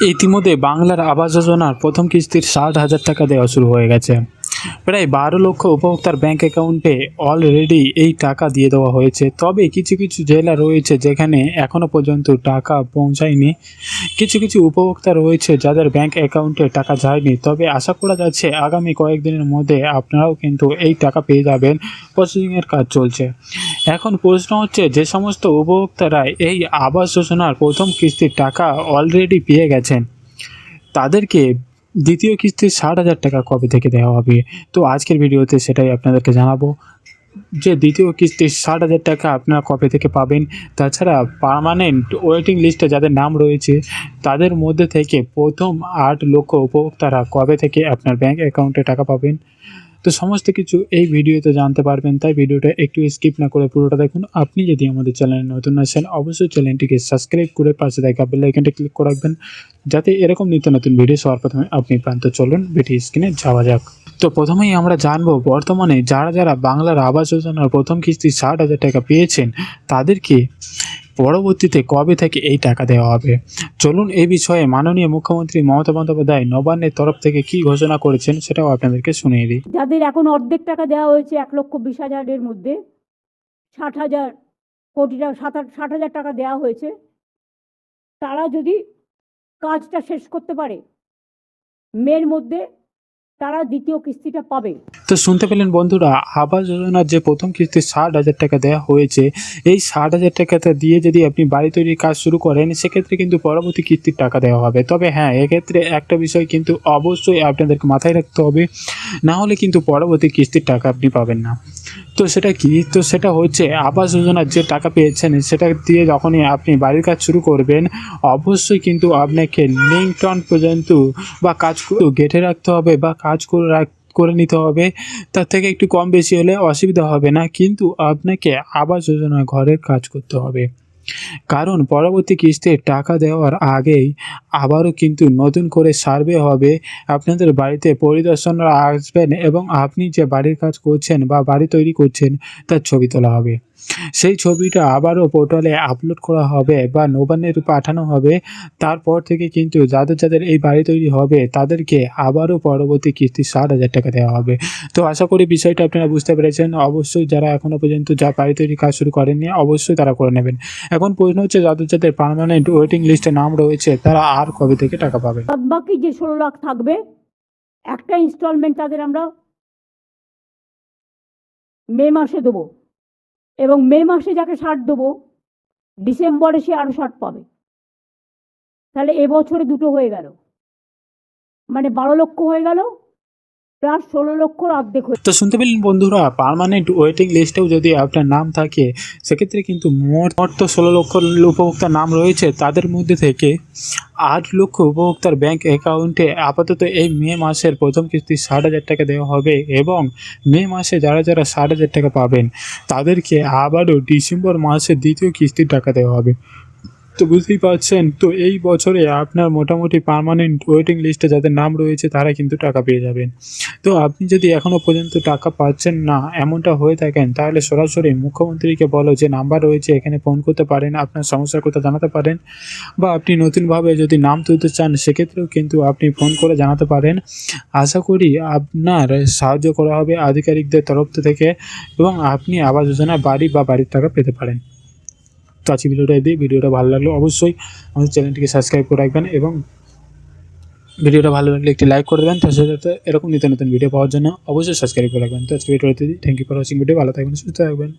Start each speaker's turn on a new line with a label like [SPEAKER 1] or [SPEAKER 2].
[SPEAKER 1] ইতিমধ্যে বাংলার আবাস যোজনার প্রথম কিস্তির ষাট হাজার টাকা দেওয়া শুরু হয়ে গেছে। প্রায় বারো লক্ষ উপভোক্তার ব্যাংক অ্যাকাউন্টে অলরেডি এই টাকা দিয়ে দেওয়া হয়েছে। তবে কিছু কিছু জেলা রয়েছে যেখানে এখনও পর্যন্ত টাকা পৌঁছায়নি। কিছু কিছু উপভোক্তা রয়েছে যাদের ব্যাংক অ্যাকাউন্টে টাকা যায়নি। তবে আশা করা যাচ্ছে আগামী কয়েকদিনের মধ্যে আপনারাও কিন্তু এই টাকা পেয়ে যাবেন। প্রসেসিংয়ের কাজ চলছে। এখন প্রশ্ন হচ্ছে, যে সমস্ত উপভোক্তারা এই আবাস যোজনার প্রথম কিস্তির টাকা অলরেডি পেয়ে গেছেন, তাদেরকে দ্বিতীয় কিস্তি ষাট হাজার টাকা কবে থেকে দেওয়া হবে? তো আজকের ভিডিওতে সেটাই আপনাদেরকে জানাব। যে দ্বিতীয় কিস্তি ষাট হাজার টাকা আপনারা কবে থেকে পাবেন? তাছাড়া পারমানেন্ট ওয়েটিং লিস্টে যাদের নাম রয়েছে, তাদের মধ্যে থেকে প্রথম আট লক্ষ উপভোক্তারা কবে থেকে আপনার ব্যাঙ্ক অ্যাকাউন্টে টাকা পাবেন? তো সমস্ত কিছু এই ভিডিওতে জানতে পারবেন, তাই ভিডিওটা একটু স্কিপ না করে পুরোটা দেখুন। আপনি যদি আমাদের চ্যানেলে নতুন আসেন, অবশ্যই চ্যানেলটিকে সাবস্ক্রাইব করে পাশে দেখা বেল আইকনটা ক্লিক করে রাখবেন, যাতে এরকম নিত্য নতুন ভিডিও সবার প্রথমে আপনি পান তো চলুন ভিডিও স্ক্রিনে যাওয়া যাক। তো প্রথমেই আমরা জানব, বর্তমানে যারা যারা বাংলার আবাস যোজনার প্রথম কিস্তি ষাট হাজার টাকা পেয়েছেন তাদেরকে পরবর্তীতে কবে থেকে এই টাকা দেওয়া হবে? চলুন এই বিষয়ে মাননীয় মুখ্যমন্ত্রী মমতা বন্দ্যোপাধ্যায় নবান্নের তরফ থেকে কি ঘোষণা করেছেন সেটাও আপনাদেরকে শুনিয়ে দিই।
[SPEAKER 2] যাদের এখন অর্ধেক টাকা দেওয়া হয়েছে, এক লক্ষ বিশ হাজারের মধ্যে ষাট হাজার কোটি টাকা ষাট হাজার টাকা দেওয়া হয়েছে, তারা যদি কাজটা শেষ করতে পারে, মের মধ্যে তারা দ্বিতীয় কিস্তিটা পাবে।
[SPEAKER 1] তো শুনতে পেলেন বন্ধুরা, আবাস যোজনার যে প্রথম কিস্তি ষাট হাজার টাকা দেওয়া হয়েছে, এই ষাট হাজার টাকাটা দিয়ে যদি আপনি বাড়ি তৈরির কাজ শুরু করেন, সেক্ষেত্রে কিন্তু পরবর্তী কিস্তির টাকা দেওয়া হবে। তবে হ্যাঁ এক্ষেত্রে একটা বিষয় কিন্তু অবশ্যই আপনাদেরকে মাথায় রাখতে হবে, না হলে কিন্তু পরবর্তী কিস্তির টাকা আপনি পাবেন না। তো সেটা কি? তো সেটা হচ্ছে আবাস যোজনার যে টাকা পেয়েছেন, সেটা দিয়ে যখনই আপনি বাড়ির কাজ শুরু করবেন, অবশ্যই কিন্তু আপনাকে লিঙ্কটন পর্যন্ত বা কাজ গেটে রাখতে হবে বা কাজ করে রাখ করে নিতে হবে। তার থেকে একটু কম বেশি হলে অসুবিধা হবে না, কিন্তু আপনাকে আবাস যোজনা ঘরের কাজ করতে হবে। কারণ পরবর্তী কিস্তির টাকা দেওয়ার আগেই আবারও কিন্তু নতুন করে সার্ভে হবে। আপনাদের বাড়িতে পরিদর্শনরা আসবেন এবং আপনি যে বাড়ির কাজ করছেন বা বাড়ি তৈরি করছেন, তার ছবি তোলা হবে। সেই ছবিটা আবারও পোর্টালে আপলোড করা হবে বা নবান্নের পাঠানো হবে। তারপর থেকে কিন্তু যাদের যাদের এই বাড়ি তৈরি হবে, তাদেরকে আবারও পরবর্তী কিস্তি ষাট হাজার টাকা দেওয়া হবে। তো আশা করি বিষয়টা আপনারা বুঝতে পেরেছেন। অবশ্যই যারা এখনও পর্যন্ত যা বাড়ি তৈরি কাজ শুরু করেননি, অবশ্যই তারা করে নেবেন। এখন প্রশ্ন হচ্ছে, যাদের যাদের পার্মানেন্ট ওয়েটিং লিস্টে নাম রয়েছে, তারা আর কবে থেকে টাকা পাবে
[SPEAKER 2] বাকি যে ষোলো লাখ থাকবে, একটা ইনস্টলমেন্ট তাদের আমরা মে মাসে দেবো। এবং মে মাসে যাকে ষাট দেবো, ডিসেম্বরে সে আরও ষাট পাবে। তাহলে এবছরে দুটো হয়ে গেল। মানে বারো লক্ষ হয়ে গেল প্লাস ষোলো লক্ষর অর্ধেক
[SPEAKER 1] তো শুনতে পেলেন বন্ধুরা পার্মানেন্ট ওয়েটিং লিস্টেও যদি আপনার নাম থাকে, সেক্ষেত্রে কিন্তু মোট মোট তো ষোলো লক্ষ উপভোক্তার নাম রয়েছে, তাদের মধ্যে থেকে আট লক্ষ উপভোক্তার ব্যাংক অ্যাকাউন্টে আপাতত এই মে মাসের প্রথম কিস্তি ষাট হাজার টাকা দেওয়া হবে এবং মে মাসে যারা যারা ষাট হাজার টাকা পাবেন, তাদেরকে আবারও ডিসেম্বর মাসে দ্বিতীয় কিস্তির টাকা দেওয়া হবে। তো বুঝতেই পারছেন। তো এই বছরে আপনার মোটামুটি পার্মানেন্ট ওয়েটিং লিস্টে যাদের নাম রয়েছে, তারা কিন্তু টাকা পেয়ে যাবেন। তো আপনি যদি এখনও পর্যন্ত টাকা পাচ্ছেন না, এমনটা হয়ে থাকেন, তাহলে সরাসরি মুখ্যমন্ত্রীকে বলো যে নাম্বার রয়েছে, এখানে ফোন করতে পারেন, আপনার সমস্যার কথা জানাতে পারেন, বা আপনি নতুনভাবে যদি নাম তুলতে চান, সেক্ষেত্রেও কিন্তু আপনি ফোন করে জানাতে পারেন। আশা করি আপনার সাহায্য করা হবে আধিকারিকদের তরফ থেকে, এবং আপনি আবাস যোজনা বাড়ি বা বাড়ির টাকা পেতে পারেন। আজকে ভিডিওটা দিই ভিডিওটা ভালো লাগল অবশ্যই আমাদের চ্যানেলটিকে সাবস্ক্রাইব করে রাখবেন এবং ভিডিওটা ভালো লাগলে একটি লাইক করে দেবেন। তার সাথে এরকম নিত্য নতুন ভিডিও পাওয়ার জন্য অবশ্যই সাবস্ক্রাইব করে রাখবেন। তো আজকে ভিডিওটা thank you for watching video ভালো থাকবেন, সুস্থ থাকবেন।